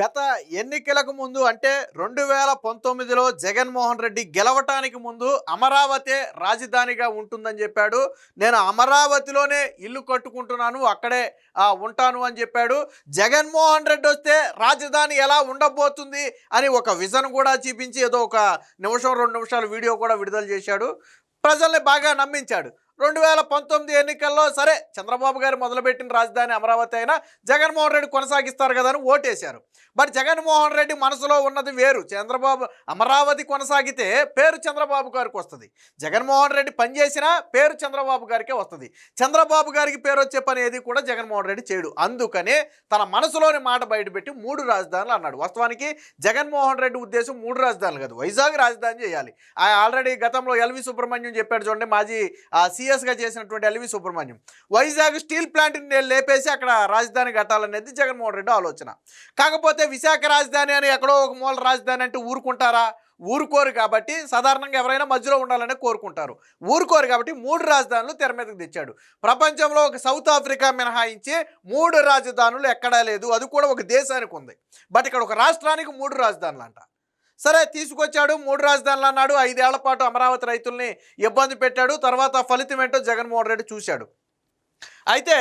గత ఎన్నికలకు ముందు అంటే రెండు వేల పంతొమ్మిదిలో జగన్మోహన్ రెడ్డి గెలవటానికి ముందు అమరావతి రాజధానిగా ఉంటుందని చెప్పాడు. నేను అమరావతిలోనే ఇల్లు కట్టుకుంటున్నాను అక్కడే ఉంటాను అని చెప్పాడు. జగన్మోహన్ రెడ్డి వస్తే రాజధాని ఎలా ఉండబోతుంది అని ఒక విజన్ కూడా చూపించి ఏదో ఒక నిమిషం రెండు నిమిషాల వీడియో కూడా విడుదల చేశాడు. ప్రజల్ని బాగా నమ్మించాడు. రెండు వేల పంతొమ్మిది ఎన్నికల్లో సరే చంద్రబాబు గారు మొదలుపెట్టిన రాజధాని అమరావతి అయినా జగన్మోహన్ రెడ్డి కొనసాగిస్తారు కదా అని ఓటేశారు. మరి జగన్మోహన్ రెడ్డి మనసులో ఉన్నది వేరు. చంద్రబాబు అమరావతి కొనసాగితే పేరు చంద్రబాబు గారికి వస్తుంది. జగన్మోహన్ రెడ్డి పనిచేసినా పేరు చంద్రబాబు గారికే వస్తుంది. చంద్రబాబు గారికి పేరు వచ్చే పని ఏది కూడా జగన్మోహన్ రెడ్డి చేయడు. అందుకనే తన మనసులోని మాట బయటపెట్టి మూడు రాజధానులు అన్నాడు. వాస్తవానికి జగన్మోహన్ రెడ్డి ఉద్దేశం మూడు రాజధానులు కాదు. వైజాగ్ రాజధాని చేయాలి. ఆ ఆల్రెడీ గతంలో ఎల్వి సుబ్రహ్మణ్యం చెప్పాడు చూడండి మాజీ సిఎస్గా చేసినటువంటి ఎల్వి సుబ్రహ్మణ్యం. వైజాగ్ స్టీల్ ప్లాంట్ని లేపేసి అక్కడ రాజధాని కట్టాలనేది జగన్మోహన్ రెడ్డి ఆలోచన. కాకపోతే విశాఖ రాజధాని అని ఎక్కడో ఒక మూల రాజధాని అంటే ఊరుకుంటారా? ఊరుకోరు కాబట్టి సాధారణంగా ఎవరైనా మధ్యలో ఉండాలని కోరుకుంటారు. ఊరుకోరు కాబట్టి మూడు రాజధానులు తెర మీదకి తెచ్చాడు. ప్రపంచంలో ఒక సౌత్ ఆఫ్రికా మినహాయించి మూడు రాజధానులు ఎక్కడా లేదు. అది కూడా ఒక దేశానికి ఉంది. బట్ ఇక్కడ ఒక రాష్ట్రానికి మూడు రాజధానులు అంట సరే తీసుకొచ్చాడు మూడు రాజధానులు అన్నాడు. ఐదేళ్ళ పాటు అమరావతి రైతుల్ని ఇబ్బంది పెట్టాడు. తర్వాత ఫలితం ఏంటో జగన్మోహన్ రెడ్డి చూశాడు. అయితే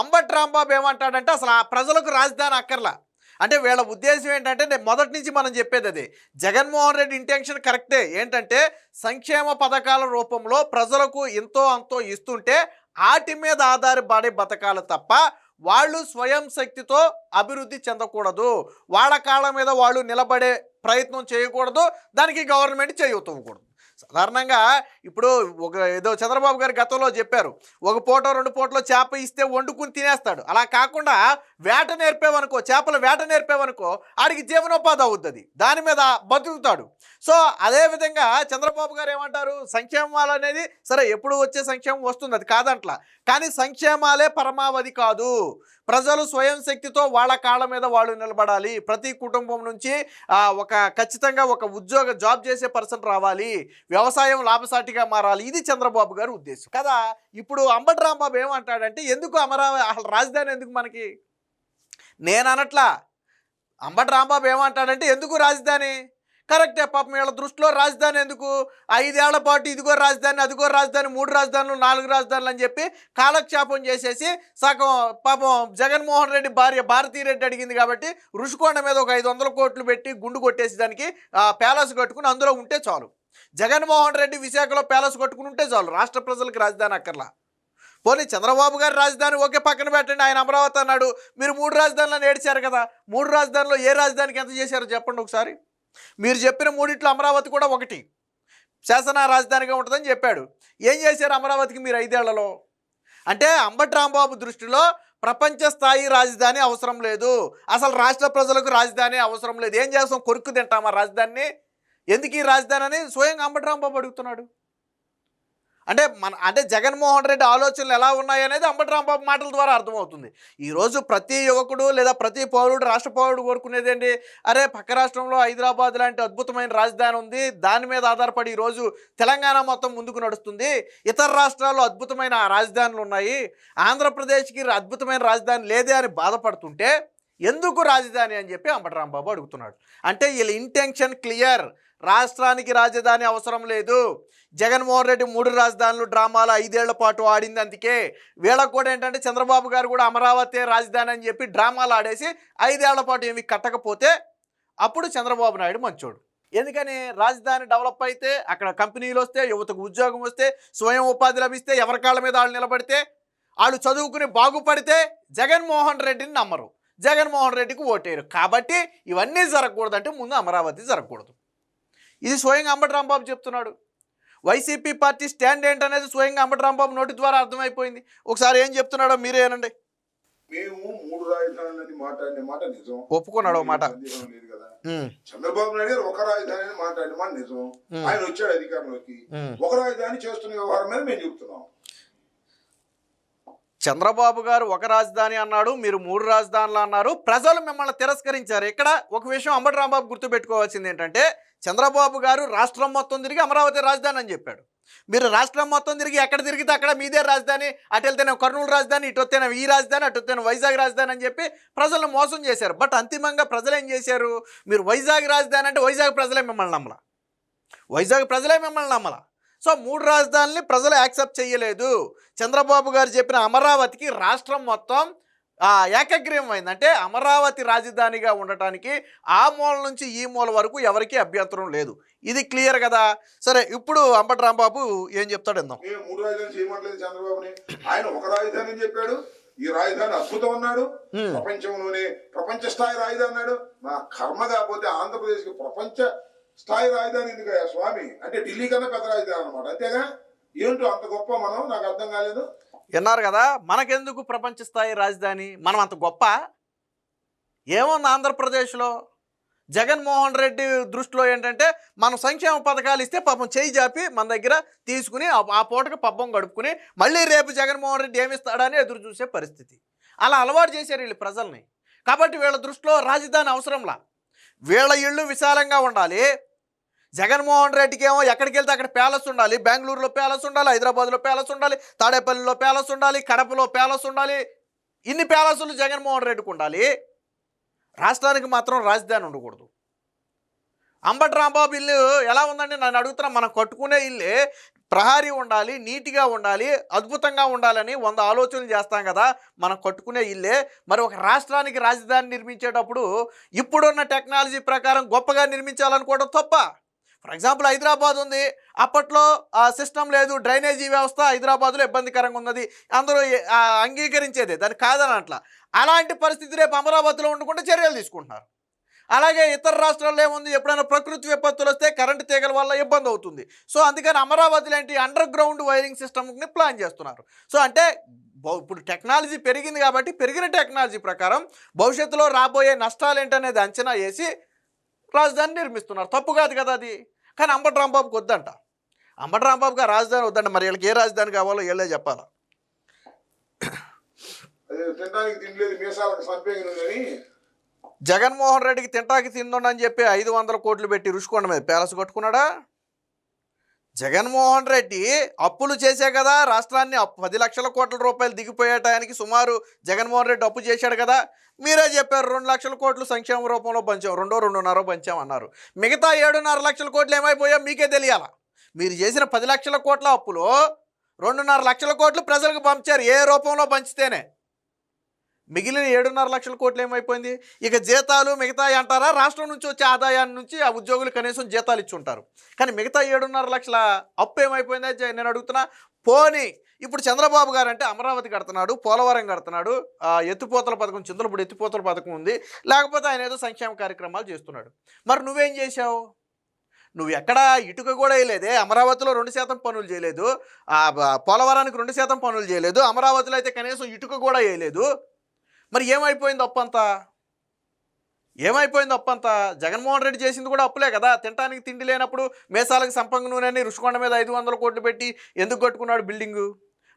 అంబట్ రాంబాబు ఏమంటాడంటే అసలు ఆ ప్రజలకు రాజధాని అక్కర్లా. అంటే వీళ్ళ ఉద్దేశం ఏంటంటే నేను మొదటి నుంచి మనం చెప్పేది అది. జగన్మోహన్ రెడ్డి ఇంటెన్షన్ కరెక్టే. ఏంటంటే సంక్షేమ పథకాల రూపంలో ప్రజలకు ఎంతో అంతో ఇస్తుంటే వాటి మీద ఆధారపడే బతకాలి తప్ప వాళ్ళు స్వయం శక్తితో అభివృద్ధి చెందకూడదు. వాళ్ళ కాళ్ళ మీద వాళ్ళు నిలబడే ప్రయత్నం చేయకూడదు. దానికి గవర్నమెంట్ చేయకూడదు సాధారణంగా ఇప్పుడు ఒక ఏదో చంద్రబాబు గారు గతంలో చెప్పారు ఒక పూట రెండు పూటలో చేప ఇస్తే వండుకుని తినేస్తాడు. అలా కాకుండా వేట నేర్పేవనుకో చేపల వేట నేర్పేవనుకో ఆడికి జీవనోపాధి అవుతుంది దాని మీద బతుకుతాడు. సో అదేవిధంగా చంద్రబాబు గారు ఏమంటారు? సంక్షేమాలు అనేది సరే ఎప్పుడు వచ్చే సంక్షేమం వస్తుంది అది కాదంట్లా. కానీ సంక్షేమాలే పరమావధి కాదు. ప్రజలు స్వయం శక్తితో వాళ్ళ కాళ్ళ మీద వాళ్ళు నిలబడాలి. ప్రతి కుటుంబం నుంచి ఒక ఖచ్చితంగా ఒక ఉద్యోగ జాబ్ చేసే పర్సన్ రావాలి. వ్యవసాయం లాభసాటిగా మారాలి. ఇది చంద్రబాబు గారి ఉద్దేశం. కదా ఇప్పుడు అంబటి రాంబాబు ఏమంటాడంటే ఎందుకు అమరావతి అసలు రాజధాని ఎందుకు మనకి? నేను అనట్లా. అంబటి రాంబాబు ఏమంటాడంటే ఎందుకు రాజధాని? కరెక్టే పాపం వీళ్ళ దృష్టిలో రాజధాని ఎందుకు? ఐదేళ్ళ పాటు ఇదిగో రాజధాని అదిగో రాజధాని మూడు రాజధానులు నాలుగు రాజధానులు అని చెప్పి కాలక్షేపం చేసేసి సగం పాపం జగన్మోహన్ రెడ్డి భార్య భారతీరెడ్డి అడిగింది కాబట్టి రుషికొండ మీద ఒక ఐదు వందల కోట్లు పెట్టి గుండు కొట్టేసి దానికి ప్యాలెస్ కట్టుకుని అందులో ఉంటే చాలు. జగన్మోహన్ రెడ్డి విశాఖలో ప్యాలెస్ కట్టుకుని ఉంటే చాలు రాష్ట్ర ప్రజలకు రాజధాని అక్కర్లా? పోనీ చంద్రబాబు గారి రాజధాని ఒకే పక్కన పెట్టండి ఆయన అమరావతి అన్నాడు మీరు మూడు రాజధానులను ఏడ్చారు కదా మూడు రాజధానిలో ఏ రాజధానికి ఎంత చేశారో చెప్పండి ఒకసారి? మీరు చెప్పిన మూడిట్లో అమరావతి కూడా ఒకటి. శాసన రాజధానిగా ఉంటుందని చెప్పాడు. ఏం చేశారు అమరావతికి మీరు ఐదేళ్ళలో? అంటే అంబటి రాంబాబు దృష్టిలో ప్రపంచ స్థాయి రాజధాని అవసరం లేదు. అసలు రాష్ట్ర ప్రజలకు రాజధాని అవసరం లేదు. ఏం చేస్తాం? కొరుక్కు తింటామా రాజధానిని. ఎందుకు ఈ రాజధాని అని స్వయంగా అంబటరాంబాబు అడుగుతున్నాడు? అంటే మన అంటే జగన్మోహన్ రెడ్డి ఆలోచనలు ఎలా ఉన్నాయి అనేది అంబటరాంబాబు మాటల ద్వారా అర్థమవుతుంది. ఈరోజు ప్రతి యువకుడు లేదా ప్రతి పౌరుడు రాష్ట్ర పౌరుడు కోరుకునేది ఏంటి? అరే పక్క రాష్ట్రంలో హైదరాబాద్ లాంటి అద్భుతమైన రాజధాని ఉంది. దాని మీద ఆధారపడి ఈరోజు తెలంగాణ మొత్తం ముందుకు నడుస్తుంది. ఇతర రాష్ట్రాల్లో అద్భుతమైన రాజధానులు ఉన్నాయి. ఆంధ్రప్రదేశ్కి అద్భుతమైన రాజధాని లేదే అని బాధపడుతుంటే ఎందుకు రాజధాని అని చెప్పి అంబటరాంబాబు అడుగుతున్నాడు. అంటే వీళ్ళ ఇంటెన్షన్ క్లియర్ రాష్ట్రానికి రాజధాని అవసరం లేదు. జగన్మోహన్ రెడ్డి మూడు రాజధానులు డ్రామాలు ఐదేళ్ళ పాటు ఆడింది అందుకే. వీళ్ళకు కూడా ఏంటంటే చంద్రబాబు గారు కూడా అమరావతి రాజధాని అని చెప్పి డ్రామాలు ఆడేసి ఐదేళ్ళ పాటు ఏమి కట్టకపోతే అప్పుడు చంద్రబాబు నాయుడు మంచోడు. ఎందుకని? రాజధాని డెవలప్ అయితే అక్కడ కంపెనీలు వస్తే యువతకు ఉద్యోగం వస్తే స్వయం ఉపాధి లభిస్తే ఎవరి కాళ్ళ మీద వాళ్ళు నిలబడితే వాళ్ళు చదువుకుని బాగుపడితే జగన్మోహన్ రెడ్డిని నమ్మరు. జగన్మోహన్ రెడ్డికి ఓటేరు కాబట్టి ఇవన్నీ జరగకూడదంటే ముందు అమరావతి జరగకూడదు. ఇది స్వయంగా అంబటి రాంబాబు చెప్తున్నాడు. వైసీపీ పార్టీ స్టాండ్ ఏంటనేది స్వయంగా అంబటి రాంబాబు నోటి ద్వారా అర్థమైపోయింది. ఒకసారి ఏం చెప్తున్నాడో మీరే ఏనండి మేము మూడు రాజధానులని మాట్లాడిన మాట నిజం. ఒప్పుకున్నాడు మాట. చంద్రబాబు నాయుడు గారు ఒక రాజధాని అని మాట్లాడిన మాట నిజం. ఆయన వచ్చాడు అధికారంలోకి. ఒక రాజధాని చేస్తున్న వ్యవహారం మీద మేము చెప్తున్నాం. చంద్రబాబు గారు ఒక రాజధాని అన్నాడు మీరు మూడు రాజధానులు అన్నారు. ప్రజలు మిమ్మల్ని తిరస్కరించారు. ఇక్కడ ఒక విషయం అంబటి రాంబాబు గుర్తుపెట్టుకోవాల్సింది ఏంటంటే చంద్రబాబు గారు రాష్ట్రం మొత్తం తిరిగి అమరావతి రాజధాని అని చెప్పాడు. మీరు రాష్ట్రం మొత్తం తిరిగి ఎక్కడ తిరిగితే అక్కడ మీదే రాజధాని అటు వెళ్తేనే కర్నూలు రాజధాని ఇటు వస్తేనే ఈ రాజధాని అటు వస్తేనే వైజాగ్ రాజధాని అని చెప్పి ప్రజలను మోసం చేశారు. బట్ అంతిమంగా ప్రజలు ఏం చేశారు? మీరు వైజాగ్ రాజధాని అంటే వైజాగ్ ప్రజలే మిమ్మల్ని నమ్మల. వైజాగ్ ప్రజలే మిమ్మల్ని నమ్మలా. సో మూడు రాజధానుల్ని ప్రజలు యాక్సెప్ట్ చేయలేదు చంద్రబాబు గారు చెప్పిన అమరావతికి రాష్ట్రం మొత్తం ఆ, ఏకగ్రీవం అయింది అంటే అమరావతి రాజధానిగా ఉండటానికి ఆ మూల నుంచి ఈ మూల వరకు ఎవరికీ అభ్యంతరం లేదు. ఇది క్లియర్ కదా? సరే ఇప్పుడు అంబటి రాంబాబు ఏం చెప్తాడు మేము మూడు రాజధాని చేయమంటలేదు చంద్రబాబుని. ఆయన ఒక రాజధాని అని చెప్పాడు. ఈ రాజధాని అద్భుతం అన్నాడు. ప్రపంచంలోనే ప్రపంచ స్థాయి రాజధాని అన్నాడు. మా కర్మ కాకపోతే ఆంధ్రప్రదేశ్కి ప్రపంచ స్థాయి రాజధాని ఎందుకయ్యా స్వామి? అంటే ఢిల్లీ కన్నా పెద్ద రాజధాని అనమాట అంతేగా? ఏంటో అంత గొప్ప మనం? నాకు అర్థం కాలేదు. విన్నారు కదా మనకెందుకు ప్రపంచ స్థాయి రాజధాని? మనం అంత గొప్ప? ఏముంది ఆంధ్రప్రదేశ్లో? జగన్మోహన్ రెడ్డి దృష్టిలో ఏంటంటే మనం సంక్షేమ పథకాలు ఇస్తే పాపం చేయి జాపి మన దగ్గర తీసుకుని ఆ- పూటకు పబ్బం గడుపుకుని మళ్ళీ రేపు జగన్మోహన్ రెడ్డి ఏమిస్తాడని ఎదురు చూసే పరిస్థితి. అలా అలవాటు చేశారు వీళ్ళు ప్రజల్ని. కాబట్టి వీళ్ళ దృష్టిలో రాజధాని అవసరంలా. వీళ్ళ ఇళ్ళు విశాలంగా ఉండాలి. జగన్మోహన్ రెడ్డికి ఏమో ఎక్కడికి వెళ్తే అక్కడ ప్యాలెస్ ఉండాలి. బెంగళూరులో ప్యాలెస్ ఉండాలి హైదరాబాద్లో ప్యాలెస్ ఉండాలి తాడేపల్లిలో ప్యాలెస్ ఉండాలి కడపలో ప్యాలెస్ ఉండాలి. ఇన్ని ప్యాలెస్లు జగన్మోహన్ రెడ్డికి ఉండాలి. రాష్ట్రానికి మాత్రం రాజధాని ఉండకూడదు. అంబటి రాంబాబు ఇల్లు ఎలా ఉందండి? నన్ను అడుగుతున్నా మనం కట్టుకునే ఇల్లే ప్రహారీ ఉండాలి నీట్గా ఉండాలి అద్భుతంగా ఉండాలని వంద ఆలోచనలు చేస్తాం కదా. మనం కట్టుకునే ఇల్లే. మరి ఒక రాష్ట్రానికి రాజధాని నిర్మించేటప్పుడు ఇప్పుడున్న టెక్నాలజీ ప్రకారం గొప్పగా నిర్మించాలనుకోవడం తప్ప ఫర్ ఎగ్జాంపుల్ హైదరాబాద్ ఉంది. అప్పట్లో ఆ సిస్టమ్ లేదు డ్రైనేజీ వ్యవస్థ హైదరాబాద్లో ఇబ్బందికరంగా ఉన్నది. అందరూ అంగీకరించేదే. దాన్ని కాదని అట్లా అలాంటి పరిస్థితి రేపు అమరావతిలో ఉండకుండా చర్యలు తీసుకుంటున్నారు. అలాగే ఇతర రాష్ట్రాల్లో ఏముంది? ఎప్పుడైనా ప్రకృతి విపత్తులు వస్తే కరెంటు తీగల వల్ల ఇబ్బంది అవుతుంది. సో అందుకని అమరావతి లాంటి అండర్ గ్రౌండ్ వైరింగ్ సిస్టమ్ని ప్లాన్ చేస్తున్నారు. సో అంటే ఇప్పుడు టెక్నాలజీ పెరిగింది కాబట్టి పెరిగిన టెక్నాలజీ ప్రకారం భవిష్యత్తులో రాబోయే నష్టాలు ఏంటనేది అంచనా వేసి రాజధాని నిర్మిస్తున్నారు. తప్పు కాదు కదా అది. కానీ అంబటి రాంబాబుకి వద్దంట. అంబటి రాంబాబుకి ఆ రాజధాని వద్దంట. మరి వీళ్ళకి ఏ రాజధాని కావాలో వీళ్ళే చెప్పాలా? జగన్మోహన్ రెడ్డికి తింటాకి తిందండి చెప్పి ఐదు వందల కోట్లు పెట్టి రుషికొండ మీద ప్యాలెస్ కట్టుకున్నాడా? జగన్మోహన్ రెడ్డి అప్పులు చేసే కదా రాష్ట్రాన్ని పది లక్షల కోట్ల రూపాయలు దిగిపోయే టయానికి సుమారు జగన్మోహన్ రెడ్డి అప్పు చేశాడు కదా. మీరే చెప్పారు రెండు లక్షల కోట్లు సంక్షేమ రూపంలో పంచాం రెండో రెండున్నర పంచాం అన్నారు. మిగతా ఏడున్నర లక్షల కోట్లు ఏమైపోయా మీకే తెలియాల? మీరు చేసిన పది లక్షల కోట్ల అప్పులో రెండున్నర లక్షల కోట్లు ప్రజలకు పంచారు ఏ రూపంలో పంచితేనే. మిగిలిన ఏడున్నర లక్షల కోట్లు ఏమైపోయింది? ఇక జీతాలు మిగతా అంటారా? రాష్ట్రం నుంచి వచ్చే ఆదాయాన్ని నుంచి ఆ ఉద్యోగులు కనీసం జీతాలు ఇచ్చి ఉంటారు కానీ మిగతా ఏడున్నర లక్షల అప్పు ఏమైపోయింది? నేను అడుగుతున్నా పోనీ ఇప్పుడు చంద్రబాబు గారు అంటే అమరావతి కడుతున్నాడు పోలవరం కడుతున్నాడు ఆ, ఎత్తిపోతల పథకం చింతలపూడి ఎత్తిపోతల పథకం ఉంది. లేకపోతే ఆయన ఏదో సంక్షేమ కార్యక్రమాలు చేస్తున్నాడు. మరి నువ్వేం చేశావు? నువ్వు ఎక్కడ ఇటుక కూడా వేయలేదే. అమరావతిలో రెండు శాతం పనులు చేయలేదు. ఆ, పోలవరానికి రెండు శాతం పనులు చేయలేదు. అమరావతిలో అయితే కనీసం ఇటుక కూడా వేయలేదు. మరి ఏమైపోయింది అప్పంతా? ఏమైపోయింది అప్పంతా? జగన్మోహన్ రెడ్డి చేసింది కూడా అప్పులే కదా. తినడానికి తిండి లేనప్పుడు మేసాలకు సంపంగ నూనెని రుషికొండ మీద ఐదు వందల కోట్లు పెట్టి ఎందుకు కట్టుకున్నాడు బిల్డింగు?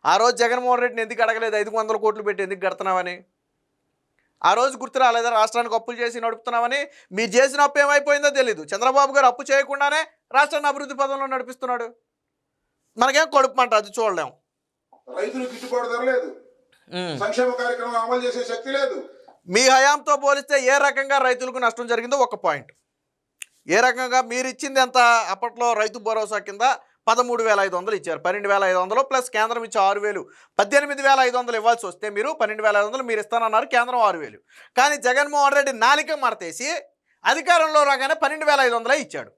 ఆ రోజు జగన్మోహన్ రెడ్డిని ఎందుకు అడగలేదు ఐదు వందల కోట్లు పెట్టి ఎందుకు కడుతున్నావని? ఆ రోజు గుర్తు రాలేదా? రాష్ట్రానికి అప్పులు చేసి నడుపుతున్నామని మీరు చేసిన అప్పు ఏమైపోయిందో తెలీదు. చంద్రబాబు గారు అప్పు చేయకుండానే రాష్ట్రాన్ని అభివృద్ధి పదంలో నడిపిస్తున్నాడు. మనకేం కడుపుమంట అది చూడలేం. రైతులు గిట్టుబాటు ధర లేదు. సంక్షేమ కార్యక్రమం అమలు చేసే శక్తి లేదు. మీ హయాంతో పోలిస్తే ఏ రకంగా రైతులకు నష్టం జరిగిందో ఒక పాయింట్. ఏ రకంగా మీరు ఇచ్చింది ఎంత అప్పట్లో రైతు భరోసా కింద పదమూడు వేల ఐదు వందలు ఇచ్చారు. పన్నెండు వేల ఐదు వందలు ప్లస్ కేంద్రం ఇచ్చే ఆరు వేలు. పద్దెనిమిది వేల ఐదు వందలు ఇవ్వాల్సి వస్తే మీరు పన్నెండు వేల ఐదు వందలు మీరు ఇస్తానన్నారు కేంద్రం ఆరు వేలు. కానీ జగన్మోహన్ రెడ్డి నాలిక మరతేసి అధికారంలో రాగానే పన్నెండు వేల ఐదు వందలే ఇచ్చాడు.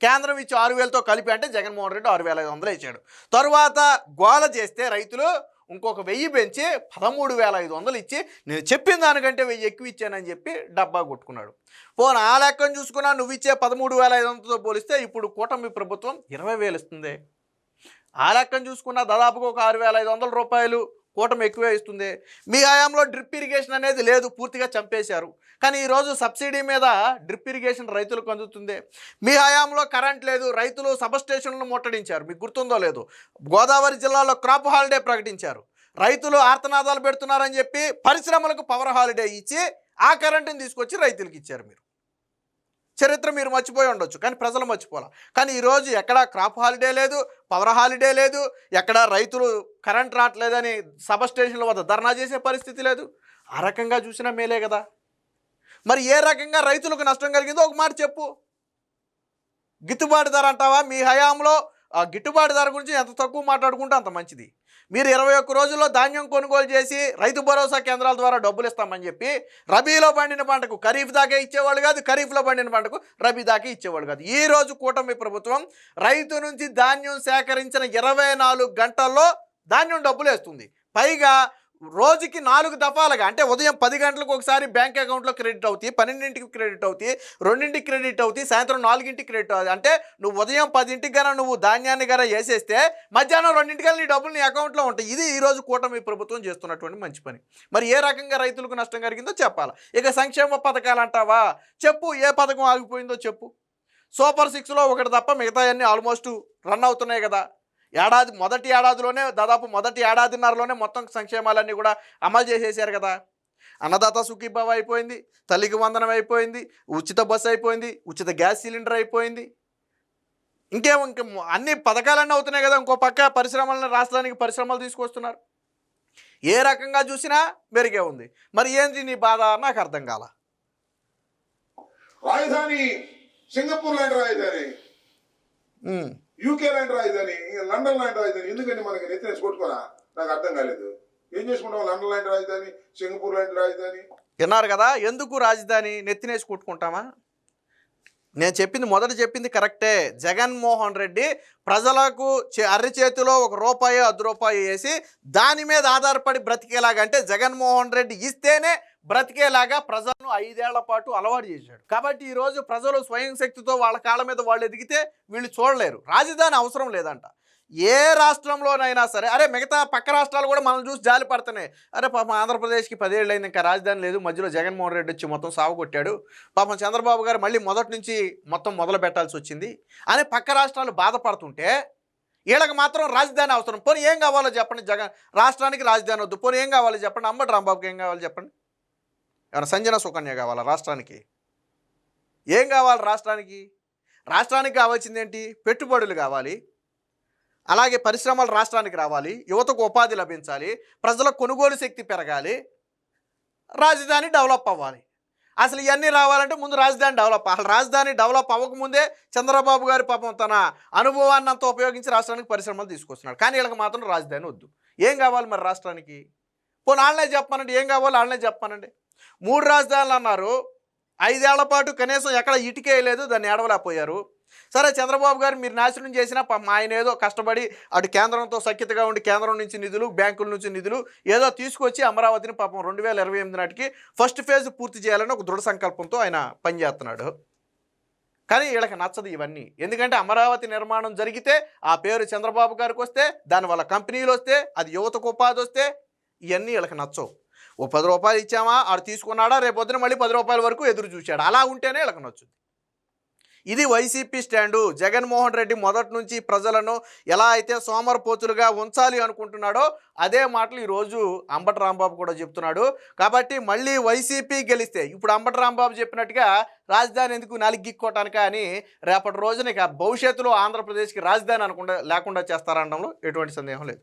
కేంద్రం ఇచ్చి ఆరు వేలతో కలిపి అంటే జగన్మోహన్ రెడ్డి ఆరు వేల ఐదు వందలే ఇచ్చాడు. తరువాత గోల చేస్తే రైతులు ఇంకొక వెయ్యి పెంచి పదమూడు వేల ఐదు వందలు ఇచ్చి నేను చెప్పిన దానికంటే వెయ్యి ఎక్కువ ఇచ్చానని చెప్పి డబ్బా కొట్టుకున్నాడు. పోను ఆ లెక్కను చూసుకున్నా నువ్వు ఇచ్చే పదమూడు వేల ఐదు వందలతో పోలిస్తే ఇప్పుడు కూటమి ప్రభుత్వం ఇరవై వేలు ఇస్తుంది. ఆ లెక్కను చూసుకున్నా దాదాపుగా ఒక ఆరు వేల ఐదు వందల రూపాయలు కూటమి ఎక్కువే ఇస్తుంది. మీ హయాంలో డ్రిప్ ఇరిగేషన్ అనేది లేదు పూర్తిగా చంపేశారు. కానీ ఈరోజు సబ్సిడీ మీద డ్రిప్ ఇరిగేషన్ రైతులకు అందుతుంది. మీ హయాంలో కరెంట్ లేదు రైతులు సబ్ స్టేషన్లను ముట్టడించారు. మీకు గుర్తుందో లేదు. గోదావరి జిల్లాలో క్రాప్ హాలిడే ప్రకటించారు. రైతులు ఆర్తనాదాలు పెడుతున్నారని చెప్పి పరిశ్రమలకు పవర్ హాలిడే ఇచ్చి ఆ కరెంటుని తీసుకొచ్చి రైతులకు ఇచ్చారు మీరు. చరిత్ర మీరు మర్చిపోయి ఉండొచ్చు కానీ ప్రజలు మర్చిపోలే కానీ ఈరోజు ఎక్కడ క్రాప్ హాలిడే లేదు పవర్ హాలిడే లేదు ఎక్కడ రైతులు కరెంట్ రావట్లేదని సబ్ స్టేషన్ల వద్ద ధర్నా చేసే పరిస్థితి లేదు. ఆ రకంగా చూసినా మేలే కదా. మరి ఏ రకంగా రైతులకు నష్టం కలిగిందో ఒక మాట చెప్పు. గిట్టుబాటు ధర అంటావా? మీ హయాంలో ఆ గిట్టుబాటు ధర గురించి ఎంత తక్కువ మాట్లాడుకుంటే అంత మంచిది. మీరు ఇరవై ఒక్క రోజుల్లో ధాన్యం కొనుగోలు చేసి రైతు భరోసా కేంద్రాల ద్వారా డబ్బులు ఇస్తామని చెప్పి రబీలో పండిన పంటకు ఖరీఫ్ దాకా ఇచ్చేవాళ్ళు కాదు ఖరీఫ్లో పండిన పంటకు రబీ దాకా ఇచ్చేవాళ్ళు కాదు. ఈ రోజు కూటమి ప్రభుత్వం రైతు నుంచి ధాన్యం సేకరించిన ఇరవై నాలుగు గంటల్లో ధాన్యం డబ్బులు వేస్తుంది. పైగా రోజుకి నాలుగు దఫాలుగా అంటే ఉదయం పది గంటలకు ఒకసారి బ్యాంక్ అకౌంట్లో క్రెడిట్ అవుతాయి పన్నెండింటికి క్రెడిట్ అవుతాయి రెండింటికి క్రెడిట్ అవుతాయి సాయంత్రం నాలుగింటికి క్రెడిట్ అవుతుంది అంటే నువ్వు ఉదయం పదింటికి గన నువ్వు ధాన్యాన్ని గాన వేసేస్తే మధ్యాహ్నం రెండింటికల్లా నీ డబ్బులు నీ అకౌంట్లో ఉంటాయి. ఇది ఈరోజు కూటమి ప్రభుత్వం చేస్తున్నటువంటి మంచి పని. మరి ఏ రకంగా రైతులకు నష్టం కలిగిందో చెప్పాలి? ఇక సంక్షేమ పథకాలు అంటావా? చెప్పు ఏ పథకం ఆగిపోయిందో చెప్పు. సూపర్ సిక్స్లో ఒకటి తప్ప మిగతా అన్నీ ఆల్మోస్ట్ రన్ అవుతున్నాయి కదా. ఏడాది మొదటి ఏడాదిలోనే దాదాపు మొదటి ఏడాదిన్నరలోనే మొత్తం సంక్షేమాలన్నీ కూడా అమలు చేసేసారు కదా. అన్నదాత సుఖీభావ అయిపోయింది తల్లికి వందనం అయిపోయింది ఉచిత బస్సు అయిపోయింది ఉచిత గ్యాస్ సిలిండర్ అయిపోయింది. ఇంకేం ఇంక అన్ని పథకాలన్నీ అవుతున్నాయి కదా ఇంకో పక్క పరిశ్రమలను రాష్ట్రానికి పరిశ్రమలు తీసుకొస్తున్నారు. ఏ రకంగా చూసినా మెరుగే ఉంది. మరి ఏంటి నీ బాధ? నాకు అర్థం కాల. రాజధాని సింగపూర్ లాంటి రాజధాని. యూకే లాంటి రాజధాని లండన్ లాంటి రాజధాని. ఎందుకంటే మనకి నెత్తినేసి కొట్టుకోరా? నాకు అర్థం కాలేదు. ఏం చేసుకుంటాం? లండన్ లాంటి రాజధాని సింగపూర్ లాంటి రాజధాని. విన్నారు కదా? ఎందుకు రాజధాని నెత్తినేసి కొట్టుకుంటామా? నేను చెప్పింది మొదట చెప్పింది కరెక్టే. జగన్మోహన్ రెడ్డి ప్రజలకు చే- అర్రి చేతిలో ఒక రూపాయి అర్ధ రూపాయి వేసి దాని మీద ఆధారపడి బ్రతికేలాగా అంటే జగన్మోహన్ రెడ్డి ఇస్తేనే బ్రతికేలాగా ప్రజలను ఐదేళ్ళ పాటు అలవాటు చేశాడు. కాబట్టి ఈరోజు ప్రజలు స్వయం శక్తితో వాళ్ళ కాళ్ళ మీద వాళ్ళు ఎదిగితే వీళ్ళు చూడలేరు. రాజధాని అవసరం లేదంట. ఏ రాష్ట్రంలోనైనా సరే అరే మిగతా పక్క రాష్ట్రాలు కూడా మనం చూసి జాలి పడుతున్నాయి. అరే పాపం ఆంధ్రప్రదేశ్కి పదేళ్ళు అయింది ఇంకా రాజధాని లేదు మధ్యలో జగన్మోహన్ రెడ్డి వచ్చి మొత్తం సాగు కొట్టాడు పాపం చంద్రబాబు గారు మళ్ళీ మొదటి నుంచి మొత్తం మొదలు పెట్టాల్సి వచ్చింది. అని పక్క రాష్ట్రాలు బాధపడుతుంటే వీళ్ళకి మాత్రం రాజధాని అవసరం. పోనీ ఏం కావాలో చెప్పండి జగన్ రాష్ట్రానికి రాజధాని వద్దు. పోనీ ఏం కావాలో చెప్పండి అంబటి రాంబాబుకి ఏం కావాలో చెప్పండి. ఏమైనా సంజన సుకన్య కావాలా రాష్ట్రానికి? ఏం కావాలి రాష్ట్రానికి? రాష్ట్రానికి కావాల్సింది ఏంటి పెట్టుబడులు కావాలి. అలాగే పరిశ్రమలు రాష్ట్రానికి రావాలి యువతకు ఉపాధి లభించాలి ప్రజల కొనుగోలు శక్తి పెరగాలి రాజధాని డెవలప్ అవ్వాలి. అసలు ఇవన్నీ రావాలంటే ముందు రాజధాని డెవలప్ అసలు రాజధాని డెవలప్ అవ్వకముందే చంద్రబాబు గారి పాపం తన అనుభవాన్ని అంతా ఉపయోగించి రాష్ట్రానికి పరిశ్రమలు తీసుకొస్తున్నాడు. కానీ వీళ్ళకి మాత్రం రాజధాని వద్దు. ఏం కావాలి మరి రాష్ట్రానికి? పోనీ ఆన్లైన్ చెప్పానండి ఏం కావాలో ఆన్లైన్ చెప్పానండి మూడు రాజధానులు అన్నారు. ఐదేళ్ళ పాటు కనీసం ఎక్కడ ఇటుకే లేదు దాన్ని ఏడవలేకపోయారు. సరే చంద్రబాబు గారు మీరు నాశనం చేసినా పాపం ఆయన ఏదో కష్టపడి అటు కేంద్రంతో సఖ్యతగా ఉండి కేంద్రం నుంచి నిధులు బ్యాంకుల నుంచి నిధులు ఏదో తీసుకొచ్చి అమరావతిని పాపం రెండు వేల ఇరవై ఎనిమిది నాటికి ఫస్ట్ ఫేజ్ పూర్తి చేయాలని ఒక దృఢ సంకల్పంతో ఆయన పనిచేస్తున్నాడు. కానీ వీళ్ళకి నచ్చదు ఇవన్నీ. ఎందుకంటే అమరావతి నిర్మాణం జరిగితే ఆ పేరు చంద్రబాబు గారికి వస్తే దానివల్ల కంపెనీలు వస్తే అది యువతకు ఉపాధి వస్తే ఇవన్నీ వీళ్ళకి నచ్చవు. ఓ పది రూపాయలు ఇచ్చామా ఆడు తీసుకున్నాడా రేపు పొద్దున మళ్ళీ పది రూపాయల వరకు ఎదురు చూశాడు. అలా ఉంటేనే వీళ్ళకి నచ్చుద్ది. ఇది వైసీపీ స్టాండు. జగన్మోహన్ రెడ్డి మొదటి నుంచి ప్రజలను ఎలా అయితే సోమరపోతులుగా ఉంచాలి అనుకుంటున్నాడో అదే మాటలు ఈరోజు అంబటి రాంబాబు కూడా చెప్తున్నాడు. కాబట్టి మళ్ళీ వైసీపీ గెలిస్తే ఇప్పుడు అంబటి రాంబాబు చెప్పినట్టుగా రాజధాని ఎందుకు నాలుగు అని రేపటి రోజున ఇక భవిష్యత్తులో ఆంధ్రప్రదేశ్కి రాజధాని అనకుండా లేకుండా చేస్తారనడంలో ఎటువంటి సందేహం లేదు.